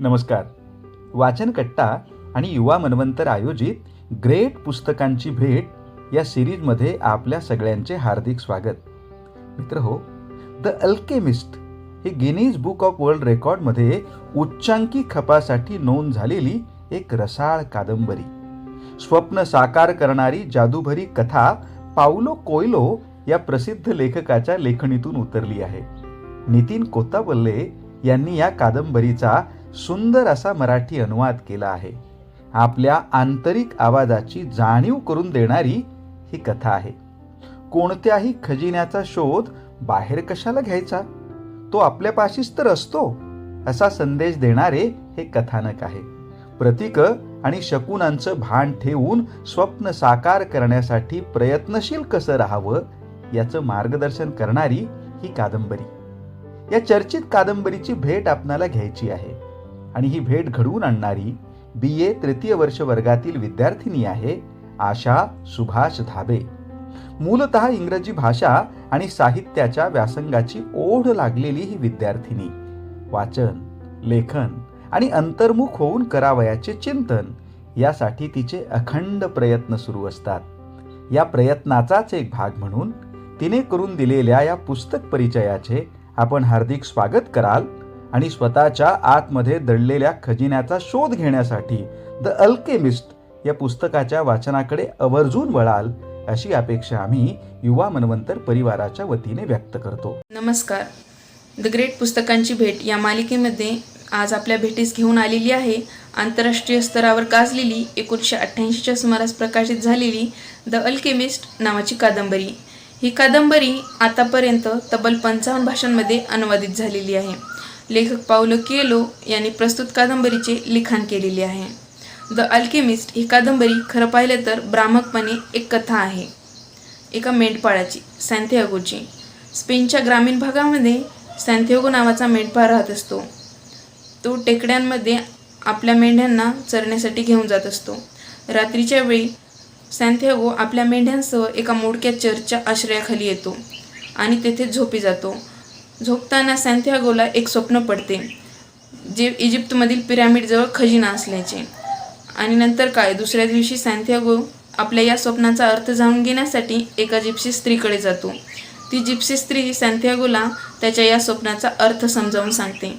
नमस्कार. वाचनकट्टा आणि युवा मनवंतर आयोजित ग्रेट पुस्तकांची भेट या सिरीजमध्ये आपल्या सगळ्यांचे हार्दिक स्वागत. मित्र हो द अल्केमिस्ट हे गिनीज बुक ऑफ वर्ल्ड रेकॉर्डमध्ये उच्चांकी खपासाठी नोंद झालेली एक रसाळ कादंबरी. स्वप्न साकार करणारी जादूभरी कथा पाऊलो कोयलो या प्रसिद्ध लेखकाच्या लेखणीतून उतरली आहे. नितीन कोतावल्ले यांनी या कादंबरीचा सुंदर असा मराठी अनुवाद केला आहे. आपल्या आंतरिक आवाजाची जाणीव करून देणारी ही कथा आहे. कोणत्याही खजिन्याचा शोध बाहेर कशाला घ्यायचा? तो आपल्यापाशीच तर असतो असा संदेश देणारे हे कथानक आहे. प्रतीक आणि शकुनांचं भान ठेवून स्वप्न साकार करण्यासाठी प्रयत्नशील कसं राहावं याचं मार्गदर्शन करणारी ही कादंबरी. या चर्चित कादंबरीची भेट आपणाला घ्यायची आहे. आणि ही भेट घडवून आणणारी बी ए तृतीय वर्ष वर्गातील विद्यार्थिनी आहे आशा सुभाष धाबे. मूलत इंग्रजी भाषा आणि साहित्याच्या व्यासंगाची ओढ लागलेली ही विद्यार्थिनी. वाचन लेखन आणि अंतर्मुख होऊन करावयाचे चिंतन यासाठी तिचे अखंड प्रयत्न सुरू असतात. या प्रयत्नाचाच एक भाग म्हणून तिने करून दिलेल्या या पुस्तक परिचयाचे आपण हार्दिक स्वागत कराल. आणि स्वतःच्या आतमध्ये दडलेल्या खजिन्याचा शोध घेण्यासाठी द अल्केमिस्ट या पुस्तकाच्या वाचनाकडे आवर्जून वळाल अशी अपेक्षा आम्ही युवा मनवंतर परिवाराच्या वतीने व्यक्त करतो. नमस्कार. द ग्रेट पुस्तकांची भेट या मालिकेमध्ये आज आपल्या भेटीस घेऊन आलेली आहे. आंतरराष्ट्रीय स्तरावर गाजलेली एकोणीसशे अठ्ठ्याऐंशीच्या सुमारास प्रकाशित झालेली द अल्केमिस्ट नावाची कादंबरी. ही कादंबरी आतापर्यंत तब्बल पंचावन्न भाषांमध्ये अनुवादित झालेली आहे. लेखक पावलो किएलो यांनी प्रस्तुत कादंबरीचे लिखाण केलेले आहे. द अल्केमिस्ट ही कादंबरी खरं पाहिलं तर भ्रामकपणे एक कथा आहे. एका मेंढपाळाची सँथियागोची स्पेनच्या ग्रामीण भागामध्ये सॅन्थेगो नावाचा मेंढपाळ राहत असतो. तो टेकड्यांमध्ये आपल्या मेंढ्यांना चरण्यासाठी घेऊन जात असतो. रात्रीच्या वेळी सँथियागो आपल्या मेंढ्यांसह एका मोडक्या चर्चच्या आश्रयाखाली येतो आणि तेथे झोपी जातो. झोपताना सॅन्थियागोला एक स्वप्न पडते जे इजिप्तमधील पिरॅमिडजवळ खजिना असल्याचे. आणि नंतर काय? दुसऱ्या दिवशी सॅन्थियागो आपल्या या स्वप्नाचा अर्थ जाणून घेण्यासाठी एका जिप्सी स्त्रीकडे जातो. ती जिप्सी स्त्री सॅन्थियागोला त्याच्या या स्वप्नाचा अर्थ समजावून सांगते.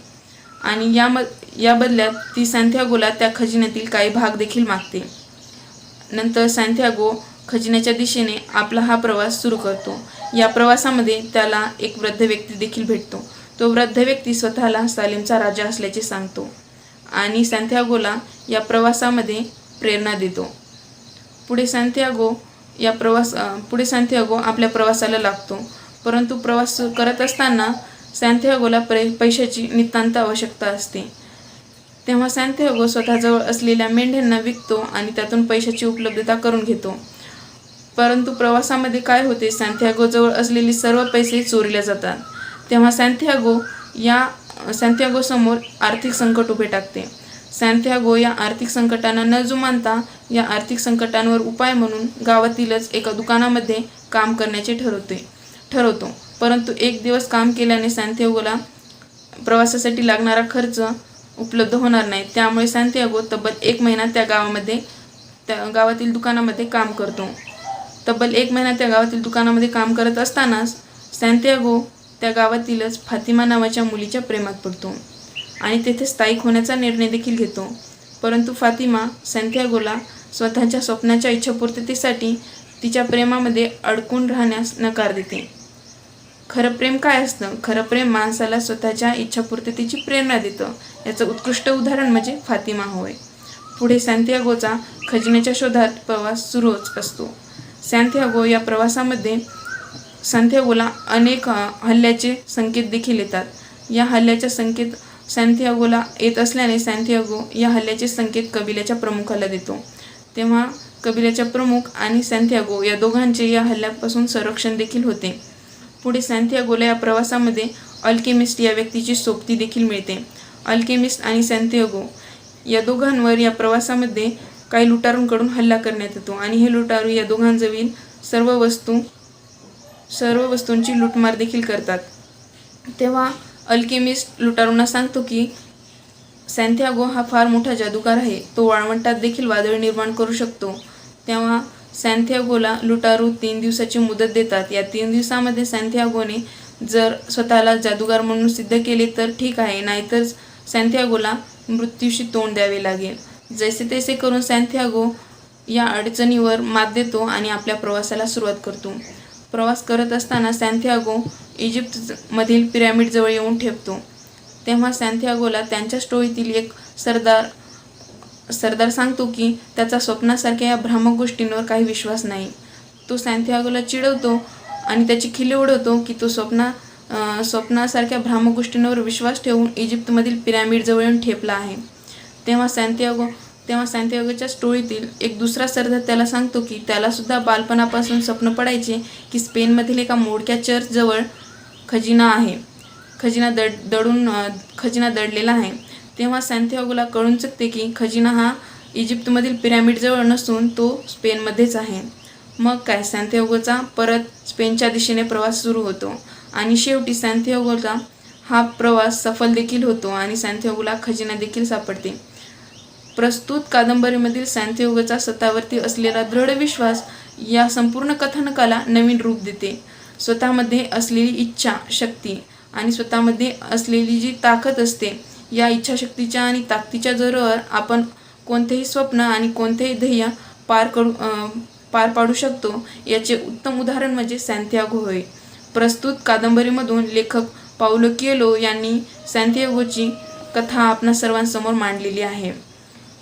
आणि या म या बदल्यात ती सॅन्थियागोला त्या खजिन्यातील काही भाग देखील मागते. नंतर सॅन्थियागो खजिन्याच्या दिशेने आपला हा प्रवास सुरू करतो. या प्रवासामध्ये त्याला एक वृद्ध व्यक्ती देखील भेटतो. तो वृद्ध व्यक्ती स्वतःला सालेमचा राजा असल्याचे सांगतो आणि सॅन्थियागोला या प्रवासामध्ये प्रेरणा देतो. पुढे सॅन्थियागो या प्रवास पुढे सॅन्थियागो आपल्या प्रवासाला लागतो. परंतु प्रवास करत असताना सॅन्थियागोला प्रे पैशाची नितांत आवश्यकता असते. तेव्हा सॅन्थियागो स्वतःजवळ असलेल्या मेंढ्यांना विकतो आणि त्यातून पैशाची उपलब्धता करून घेतो. परंतु प्रवासामध्ये काय होते सॅन्थियागोजवळ असलेले सर्व पैसे चोरीला जातात. तेव्हा सॅन्थियागो या सँथियागोसमोर आर्थिक संकट उभे टाकते. सॅन्थियागो या आर्थिक संकटांना न जुमानता या आर्थिक संकटांवर उपाय म्हणून गावातीलच एका दुकानामध्ये काम करण्याचे ठरवते ठरवतो. परंतु एक दिवस काम केल्याने सॅन्थियागोला प्रवासासाठी लागणारा खर्च उपलब्ध होणार नाही. त्यामुळे सॅन्थियागो तब्बल एक महिना त्या गावामध्ये त्या गावातील दुकानामध्ये काम करतो. तब्बल एक महिना त्या गावातील दुकानामध्ये काम करत असतानाच सॅन्थियागो त्या गावातीलच फातिमा नावाच्या मुलीच्या प्रेमात पडतो आणि तेथे स्थायिक होण्याचा निर्णय देखील घेतो. परंतु फातिमा सॅन्थियागोला स्वतःच्या स्वप्नाच्या इच्छापूर्ततेसाठी तिच्या प्रेमामध्ये अडकून राहण्यास नकार देते. खरं प्रेम काय असतं? खरं प्रेम माणसाला स्वतःच्या इच्छापूर्ततेची प्रेरणा देतं. याचं उत्कृष्ट उदाहरण म्हणजे फातिमा होय. पुढे सॅन्थियागोचा खजिन्याच्या शोधात प्रवास सुरूच असतो. सॅन्थियागो या प्रवासामध्ये सॅन्थियागोला अनेक हल्ल्याचे संकेत देखील येतात. या हल्ल्याच्या संकेत सॅन्थियागोला येत असल्याने सॅन्थियागो या हल्ल्याचे संकेत कबिल्याच्या प्रमुखाला देतो. तेव्हा कबिल्याच्या प्रमुख आणि सॅन्थियागो या दोघांचे या हल्ल्यापासून संरक्षण देखील होते. पुढे सॅन्थियागोला या प्रवासामध्ये अल्केमिस्ट या व्यक्तीची सोबती देखील मिळते. अल्केमिस्ट आणि सॅन्थियागो या दोघांवर या प्रवासामध्ये काही लुटारूंकडून हल्ला करण्यात येतो. आणि हे लुटारू या दोघांजवळील सर्व वस्तू सर्व वस्तूंची लुटमार देखील करतात. तेव्हा अल्केमिस्ट लुटारूंना सांगतो की सॅन्थियागो हा फार मोठा जादूगार आहे. तो वाळवंटात देखील वादळ निर्माण करू शकतो. तेव्हा सॅन्थियागोला लुटारू तीन दिवसाची मुदत देतात. या तीन दिवसामध्ये सॅन्थियागोने जर स्वतःला जादूगार म्हणून सिद्ध केले तर ठीक आहे. नाहीतर सॅन्थियागोला मृत्यूशी तोंड द्यावे लागेल. जैसे तैसे करून सॅन्थियागो या अडचणीवर मात देतो आणि आपल्या प्रवासाला सुरुवात करतो. प्रवास करत असताना सॅन्थियागो इजिप्तमधील पिरॅमिडजवळ येऊन ठेपतो. तेव्हा सॅन्थियागोला त्यांच्या स्टोरीतील एक सरदार सरदार सांगतो की त्याचा स्वप्नासारख्या या भ्रामक गोष्टींवर काही विश्वास नाही. तो सॅन्थियागोला चिडवतो आणि त्याची खिल्ली उडवतो की तो स्वप्ना स्वप्नासारख्या भ्रामक गोष्टींवर विश्वास ठेवून इजिप्तमधील पिरॅमिडजवळ येऊन ठेपला आहे. तेव्हा सॅन्थियागो तेव्हा सॅन्थियागोच्या स्टोरीतील एक दुसरा सरदार त्याला सांगतो की त्यालासुद्धा बालपणापासून स्वप्न पडायचे की स्पेनमधील एका मोडक्या चर्चजवळ खजिना आहे. खजिना दड दडून खजिना दडलेला आहे. तेव्हा सॅन्थियागोला कळून चुकते की खजिना हा इजिप्तमधील पिरॅमिडजवळ नसून तो स्पेनमध्येच आहे. मग काय? सॅन्थियागोचा परत स्पेनच्या दिशेने प्रवास सुरू होतो आणि शेवटी सॅन्थियागोचा हा प्रवास सफल देखील होतो आणि सॅन्थियागोला खजिना देखील सापडते. प्रस्तुत कादंबरीमधील सॅन्थियोगोचा स्वतःवरती असलेला दृढ विश्वास या संपूर्ण कथानकाला नवीन रूप देते. स्वतःमध्ये असलेली इच्छा शक्ती आणि स्वतःमध्ये असलेली जी ताकद असते या इच्छाशक्तीच्या आणि ताकदीच्या जोरावर आपण कोणतेही स्वप्न आणि कोणतेही ध्येय पार करू पार पाडू शकतो याचे उत्तम उदाहरण म्हणजे सॅन्थियागो होय. प्रस्तुत कादंबरीमधून लेखक पाऊलो किएलो यांनी सॅन्थियागोची कथा आपणा सर्वांसमोर मांडलेली आहे.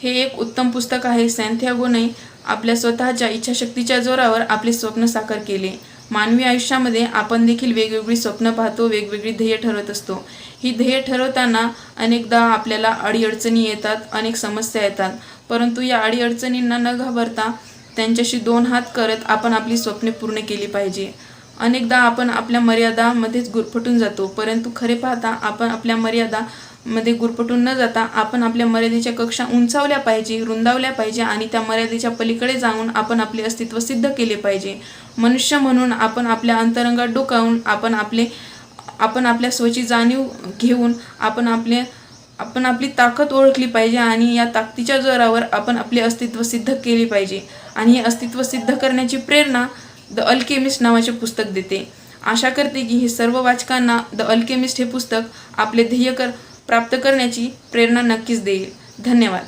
हे एक उत्तम पुस्तक आहे सॅन्थियागोने आपल्या स्वतःच्या इच्छाशक्तीच्या जोरावर आपले स्वप्न साकार केले. मानवी आयुष्यामध्ये आपण देखील वेगवेगळी स्वप्न पाहतो वेगवेगळी ध्येय ठरवत असतो. ही ध्येय ठरवताना अनेकदा आपल्याला अडीअडचणी येतात अनेक समस्या येतात. परंतु या अडीअडचणींना न घाबरता त्यांच्याशी दोन हात करत आपण आपली स्वप्ने पूर्ण केली पाहिजे. अनेकदा आपण आपल्या मर्यादामध्येच गुरफटून जातो परंतु खरे पाहता आपण आपल्या मर्यादा मध्ये गुरफटून न जाता आपण आपल्या मर्यादेच्या कक्षा उंचावल्या पाहिजे रुंदावल्या पाहिजे आणि त्या मर्यादेच्या पलीकडे जाऊन आपण आपले अस्तित्व सिद्ध केले पाहिजे. मनुष्य म्हणून आपण आपल्या अंतरंगात डोकावून आपण आपले आपण आपल्या स्वची जाणीव घेऊन आपण आपले आपण आपली ताकद ओळखली पाहिजे आणि या ताकदीच्या जोरावर आपण आपले अस्तित्व सिद्ध केले पाहिजे. आणि हे अस्तित्व सिद्ध करण्याची प्रेरणा द अल्केमिस्ट नावाचे पुस्तक देते. आशा करते की हे सर्व वाचकांना द अल्केमिस्ट हे पुस्तक आपले ध्येय कर प्राप्त करण्याची प्रेरणा नक्कीच देईल. धन्यवाद.